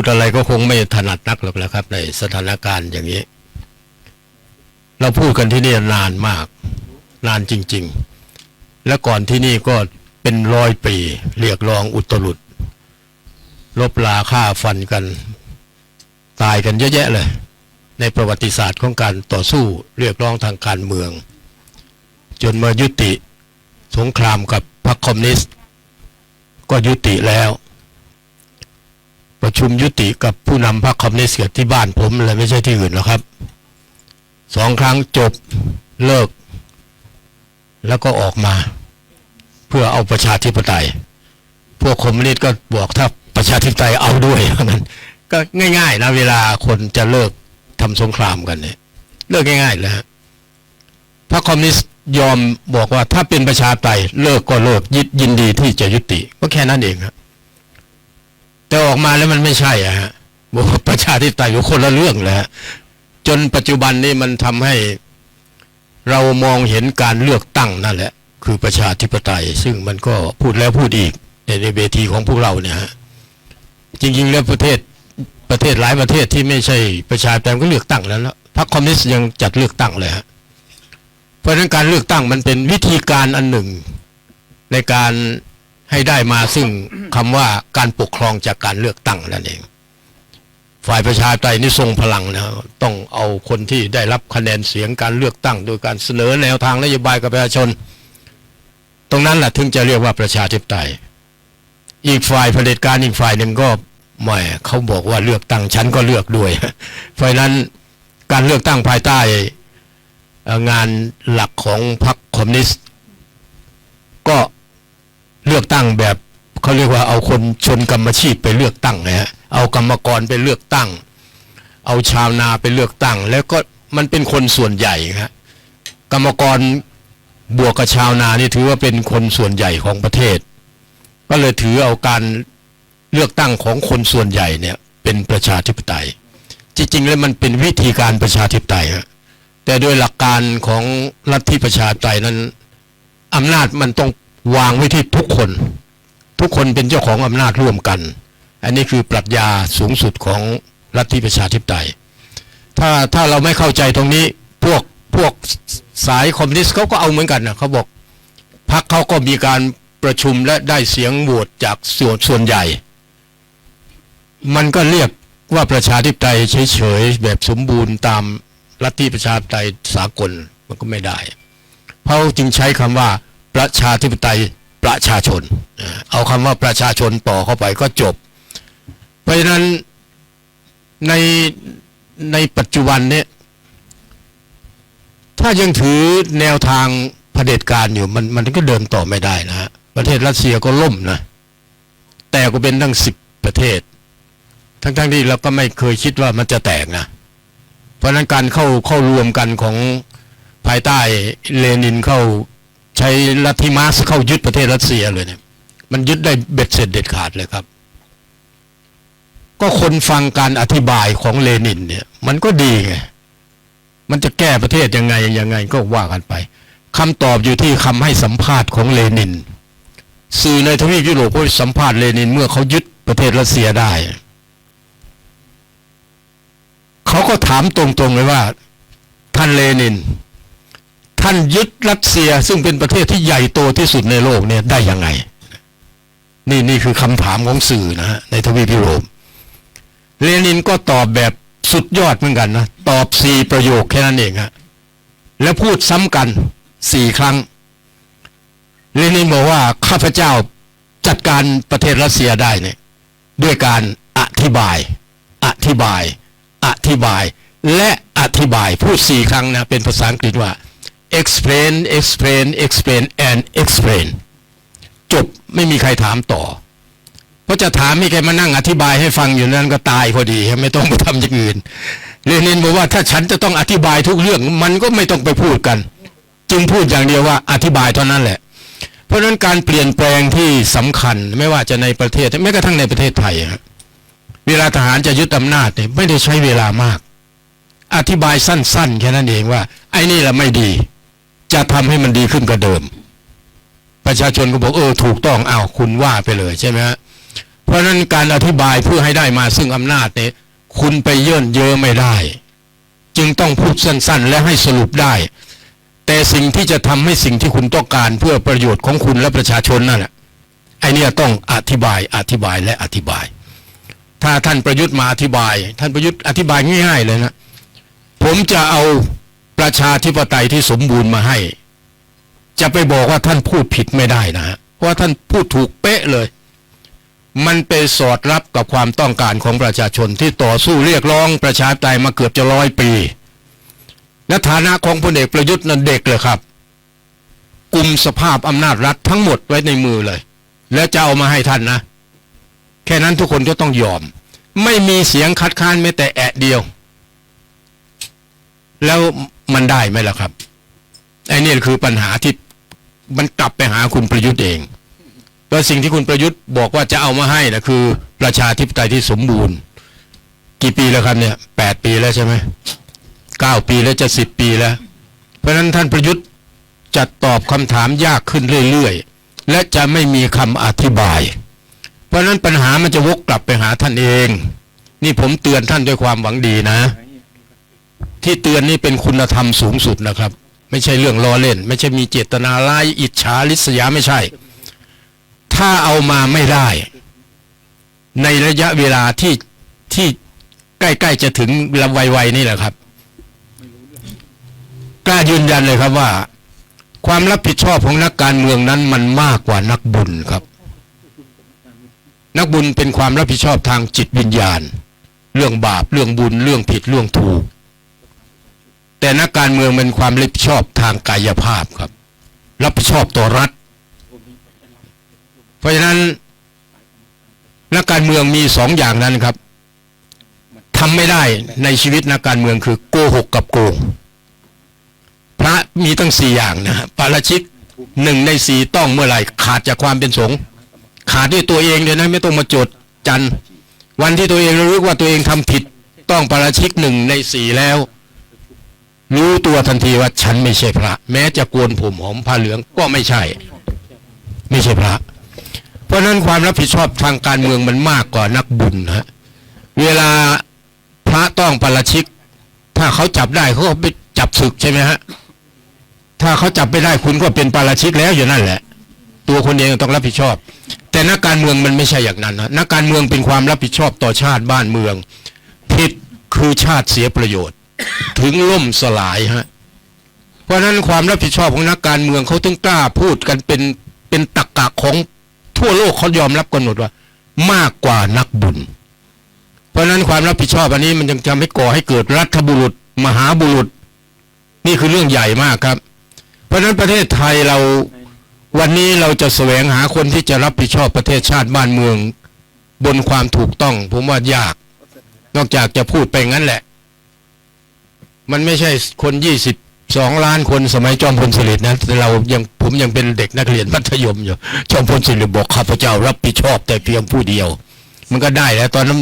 พูดอะไรก็คงไม่ถนัดนักหรอกนะครับ ในสถานการณ์อย่างนี้ เราพูดกันที่นี่นานมาก นานจริง ๆ และก่อนที่นี่ก็เป็นร้อยปี เรียกร้องอุตรุดลบลาฆ่าฟันกัน ตายกันเยอะแยะเลย ในประวัติศาสตร์ของการต่อสู้เรียกร้องทางการเมือง จนมายุติ สงครามกับพรรคคอมมิวนิสต์ ก็ยุติแล้ว ประชุมยุติกับผู้นำพรรคคอมมิวนิสต์ที่บ้านผมเลยไม่ใช่ที่อื่นหรอกครับสองครั้งจบเลิก แล้วก็ออกมา เพื่อเอาประชาธิปไตย พวกคอมมิวนิสต์ก็บอกถ้าประชาธิปไตยเอาด้วยนั้นก็ง่ายๆนะเวลาคนจะเลิกทำสงครามกันเนี่ยเลิกง่ายๆเลยฮะพรรคคอมมิวนิสต์ยอมบอกว่าถ้าเป็นประชาธิปไตยเลิกก็เลิกยิดยินดีที่จะยุติ ก็แค่นั้นเองครับ แต่ออกมาแล้วมันไม่ใช่อะฮะบอกประชาธิปไตยอยู่คนละเรื่องเลยฮะจนปัจจุบันนี้มันทำให้เรามองเห็นการเลือกตั้งนั่นแหละ คือประชาธิปไตย ซึ่งมันก็พูดแล้วพูดอีกในในเวทีของพวกเราเนี่ยฮะจริงๆแล้วประเทศประเทศหลายประเทศที่ไม่ใช่ประชาธิปไตยก็เลือกตั้งแล้วแล้วพรรคคอมมิวนิสต์ยังจัดเลือกตั้งเลยฮะเพราะฉะนั้นการเลือกตั้งมันเป็นวิธีการอันหนึ่ง ในการ ให้ได้มาซึ่งคำว่าการปกครองจากการเลือกตั้งนั่นเอง ฝ่ายประชาธิปไตยนี่ทรงพลังนะต้องเอาคนที่ได้รับคะแนนเสียงการเลือกตั้ง โดยการเสนอแนวทางนโยบายกับประชาชน ตรงนั้นแหละถึงจะเรียกว่าประชาธิปไตย อีกฝ่ายเผด็จการอีกฝ่ายหนึ่งก็แหมเขาบอกว่าเลือกตั้งฉันก็เลือกด้วย เพราะนั้นการเลือกตั้งภายใต้งานหลักของพรรคคอมมิวนิสต์ก็ เลือกตั้งแบบเขาเรียกว่าเอาคนชนกรรมชีพไปเลือกตั้งนะฮะเอากรรมกรไปเลือกตั้ง เอาชาวนาไปเลือกตั้ง แล้วก็มันเป็นคนส่วนใหญ่ครับกรรมกรบวกกับชาวนานี่ถือว่าเป็นคนส่วนใหญ่ของประเทศ ก็เลยถือเอาการเลือกตั้งของคนส่วนใหญ่เนี่ยเป็นประชาธิปไตย จริง ๆ แล้วมันเป็นวิธีการประชาธิปไตยฮะแต่โดยหลักการของลัฐทธิประชาธิปไตยนั้นอำนาจมันต้อง วางไว้ที่ทุกคน ทุกคนเป็นเจ้าของอำนาจร่วมกัน อันนี้คือปรัชญาสูงสุดของลัฐทธิประชาธิปไตย ถ้าถ้าเราไม่เข้าใจตรงนี้พวกพวกสายคอมมิวนิสต์เขาก็เอาเหมือนกันนะเขาบอกพรรคเขาก็มีการประชุมและได้เสียงโหวตจากส่วนส่วนใหญ่ มันก็เรียกว่าประชาธิปไตยเฉยๆแบบสมบูรณ์ตามลัฐทธิประชาธิปไตยสากลมันก็ไม่ได้ เพราะจึงใช้คำว่า ประชาธิปไตยประชาชน เอาคำว่าประชาชนต่อเข้าไปก็จบ เพราะฉะนั้นในในปัจจุบันเนี่ยถ้ายังถือแนวทางเผด็จการอยู่มันมันก็เดินต่อไม่ได้นะฮะประเทศรัสเซียก็ล่มนะ แต่ก็เป็นตั้งสิบประเทศ ทั้งๆที่เราก็ไม่เคยคิดว่ามันจะแตกนะ เพราะนั้นการเข้าเข้ารวมกันของภายใต้เลนินเข้า ใช้ลัทธิมาร์กซ์เข้ายึดประเทศรัสเซียเลยเนี่ยมันยึดได้เบ็ดเสร็จเด็ดขาดเลยครับ ก็คนฟังการอธิบายของเลนินเนี่ย มันก็ดีไงมันจะแก้ประเทศยังไงยังไงก็ว่ากันไปคำตอบอยู่ที่คำให้สัมภาษณ์ของเลนิน สื่อในทวีปยุโรปก็สัมภาษณ์เลนินเมื่อเขายึดประเทศรัสเซียได้ เขาก็ถามตรงๆเลยว่าท่านเลนิน ท่านยึดรัสเซียซึ่งเป็นประเทศที่ใหญ่โตที่สุดในโลกเนี่ยได้ยังไง นี่นี่คือคำถามของสื่อนะฮะในทวีปยุโรปเลนินก็ตอบแบบสุดยอดเหมือนกันนะ ตอบสี่ประโยคแค่นั้นเองฮะแล้วพูดซ้ำกันสี่ครั้ง เลนินบอกว่าข้าพเจ้าจัดการประเทศรัสเซียได้เนี่ยด้วยการอธิบาย อธิบาย อธิบาย และอธิบายพูดสี่ครั้งนะ เป็นภาษาอังกฤษว่า explain explain explain and explain จบไม่มีใครถามต่อ เพราะจะถามมีใครมานั่งอธิบายให้ฟังอยู่นั้นก็ตายพอดีไม่ต้องไปทำอย่างอื่นเลนินบอกว่าถ้าฉันจะต้องอธิบายทุกเรื่องมันก็ไม่ต้องไปพูดกัน จึงพูดอย่างเดียวว่าอธิบายเท่านั้นแหละ เพราะฉะนั้นการเปลี่ยนแปลงที่สำคัญไม่ว่าจะในประเทศแม้กระทั่งในประเทศไทยอะเวลาทหารจะยึดอำนาจเนี่ยไม่ได้ใช้เวลามาก อธิบายสั้น ๆ แค่นั้นเองว่า ไอ้นี่แหละไม่ดี จะทำให้มันดีขึ้นกว่าเดิม ประชาชนก็บอกเออถูกต้องอ้าวคุณว่าไปเลยใช่ไหมฮะเพราะฉะนั้นการอธิบายเพื่อให้ได้มาซึ่งอำนาจเนี่ยคุณไปเยื่นเยอะไม่ได้ จึงต้องพูดสั้นๆ และให้สรุปได้ แต่สิ่งที่จะทำให้สิ่งที่คุณต้องการเพื่อประโยชน์ของคุณและประชาชนนั่นแหละไอเนี่ยต้องอธิบายอธิบายและอธิบาย ถ้าท่านประยุทธ์มาอธิบาย ท่านประยุทธ์อธิบายง่าย ๆ เลยนะผมจะเอา ประชาธิปไตยที่สมบูรณ์มาให้ จะไปบอกว่าท่านพูดผิดไม่ได้นะฮะเพราะว่าท่านพูดถูกเป๊ะเลย มันไปสอดรับกับความต้องการของประชาชนที่ต่อสู้เรียกร้องประชาธิปไตยมาเกือบจะร้อยปีและฐานะของพลเอกประยุทธ์นั้นเด็กเลยครับกลุ่มสภาพอำนาจรัฐทั้งหมดไว้ในมือเลย แล้วจะเอามาให้ท่านนะ แค่นั้นทุกคนก็ต้องยอม ไม่มีเสียงคัดค้านแม้แต่แอะเดียว แล้ว มันได้ไหมล่ะครับไอ้นี่คือปัญหาที่มันกลับไปหาคุณประยุทธ์เองเพราะสิ่งที่คุณประยุทธ์บอกว่าจะเอามาให้นะคือประชาธิปไตยที่สมบูรณ์ กี่ปีแล้วครับเนี่ยแปดปีแล้วใช่ไหมเก้าปีแล้วจะสิบปีแล้ว เพราะฉะนั้นท่านประยุทธ์จะตอบคำถามยากขึ้นเรื่อยๆ และจะไม่มีคำอธิบาย เพราะฉะนั้นปัญหามันจะวกกลับไปหาท่านเอง นี่ผมเตือนท่านด้วยความหวังดีนะ ที่เตือนนี่เป็นคุณธรรมสูงสุดนะครับ ไม่ใช่เรื่องล้อเล่น ไม่ใช่มีเจตนาร้ายอิจฉาริษยาไม่ใช่ ถ้าเอามาไม่ได้ ในระยะเวลาที่ที่ใกล้ๆจะถึงลำไวๆนี่แหละครับกล้ายืนยันเลยครับว่า ความรับผิดชอบของนักการเมืองนั้นมันมากกว่านักบุญครับ นักบุญเป็นความรับผิดชอบทางจิตวิญญาณ เรื่องบาปเรื่องบุญเรื่องผิดเรื่องถูก แต่นักการเมืองเป็นความรับผิดชอบทางกายภาพครับ รับผิดชอบต่อรัฐ เพราะฉะนั้นนักการเมืองมีสองอย่างนั้นครับทำไม่ได้ในชีวิตนักการเมืองคือโกหกกับโกงพระมีตั้งสี่อย่างนะปาราชิกหนึ่งในสี่ต้องเมื่อไหร่ขาดจากความเป็นสงฆ์ขาดด้วยตัวเองเลยนะไม่ต้องมาจดจันวันที่ตัวเองรู้ว่าตัวเองทำผิด ต้องปาราชิกหนึ่งในสี่แล้ว รู้ตัวทันทีว่าฉันไม่ใช่พระ แม้จะโกนผมหอมผ้าเหลืองก็ไม่ใช่ ไม่ใช่พระ เพราะนั้นความรับผิดชอบทางการเมืองมันมากกว่านักบุญฮะเวลาพระต้องปาราชิก ถ้าเขาจับได้เขาก็ไปจับศึกใช่ไหมฮะถ้าเขาจับไม่ได้คุณก็เป็นปาราชิกแล้วอยู่นั่นแหละ ตัวคนเองต้องรับผิดชอบ แต่นักการเมืองมันไม่ใช่อย่างนั้นนะนักการเมืองเป็นความรับผิดชอบต่อชาติบ้านเมืองผิดคือชาติเสียประโยชน์ ถึงล่มสลายฮะเพราะฉะนั้นความรับผิดชอบของนักการเมืองเขาถึงกล้าพูดกันเป็นเป็นตักกะของทั่วโลกเขายอมรับกันหมดว่า มากกว่านักบุญ เพราะฉะนั้นความรับผิดชอบอันนี้มันยังทำให้ก่อให้เกิดรัฐบุรุษ มหาบุรุษ นี่คือเรื่องใหญ่มากครับ เพราะฉะนั้นประเทศไทยเราวันนี้เราจะแสวงหาคนที่จะรับผิดชอบประเทศชาติบ้านเมือง บนความถูกต้อง ผมว่ายาก นอกจากจะพูดไปงั้นแหละ มันไม่ใช่คนยี่สิบสองล้านคนสมัยจอมพลสฤษดิ์นะแต่เรายังผมยังเป็นเด็กนักเรียนมัธยมอยู่จอมพลสฤษดิ์บอกข้าพเจ้ารับผิดชอบแต่เพียงผู้เดียว มันก็ได้แล้วตอนนั้น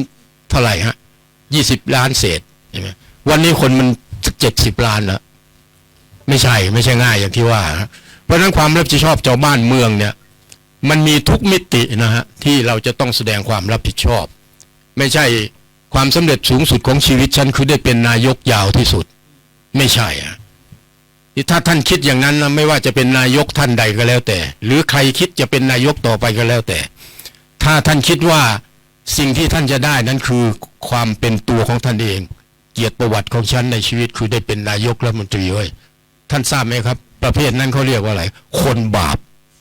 เท่าไหร่ฮะยี่สิบล้านเศษใช่ไหมวันนี้คนมันเจ็ดสิบล้านแล้วไม่ใช่ไม่ใช่ง่ายอย่างที่ว่า เพราะฉะนั้นความรับผิดชอบเจ้าบ้านเมืองเนี่ย มันมีทุกมิตินะฮะที่เราจะต้องแสดงความรับผิดชอบ ไม่ใช่ความสำเร็จสูงสุดของชีวิตฉันคือได้เป็นนายกยาวที่สุด ไม่ใช่อะถ้าท่านคิดอย่างนั้นนะไม่ว่าจะเป็นนายกท่านใดก็แล้วแต่ หรือใครคิดจะเป็นนายกต่อไปก็แล้วแต่ ถ้าท่านคิดว่าสิ่งที่ท่านจะได้นั้นคือความเป็นตัวของท่านเอง เกียรติประวัติของฉันในชีวิตคือได้เป็นนายกรัฐมนตรีเว้ยท่านทราบไหมครับ ประเภทนั้นเขาเรียกว่าอะไร คนบาป